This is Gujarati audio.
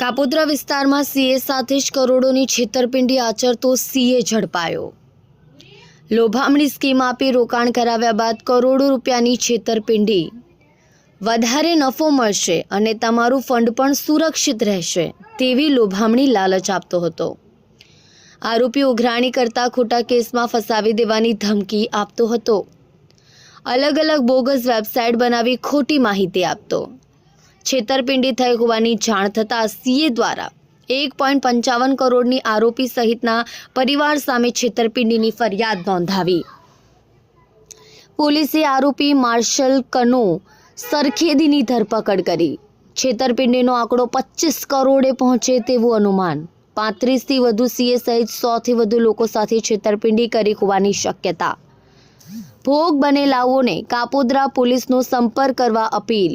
કાપોદ્રા વિસ્તારમાં સીએ સાથે જ કરોડોની છેતરપિંડી આચરતો સીએ ઝડપાયો. લોભામણી સ્કીમ આપી રોકાણ કરાવ્યા બાદ કરોડો રૂપિયાની છેતરપિંડી. વધારે નફો મળશે અને તમારું ફંડ પણ સુરક્ષિત રહેશે તેવી લોભામણી લાલચ આપતો હતો. આરોપી ઉઘરાણી કરતા ખોટા કેસમાં ફસાવી દેવાની ધમકી આપતો હતો. અલગ અલગ બોગસ વેબસાઇટ બનાવી ખોટી માહિતી આપતો. છેતરપિંડી થઈ હોવાની જાણ થતાં સીએ દ્વારા એક પોઈન્ટ પંચાવન કરોડની આરોપી સહિતના પરિવાર સામે છેતરપિંડીની ફરિયાદ નોંધાવી. પોલીસે આરોપી માર્શલ કનો સરખેદીની ધરપકડ કરી. છેતરપિંડીનો આંકડો પચીસ કરોડે પહોંચે તેવું અનુમાન. પાંત્રીસથી વધુ સીએ સહિત સોથી વધુ લોકો સાથે છેતરપિંડી કરી હોવાની શક્યતા. ભોગ બનેલાઓને કાપોદ્રા પોલીસનો સંપર્ક કરવા અપીલ.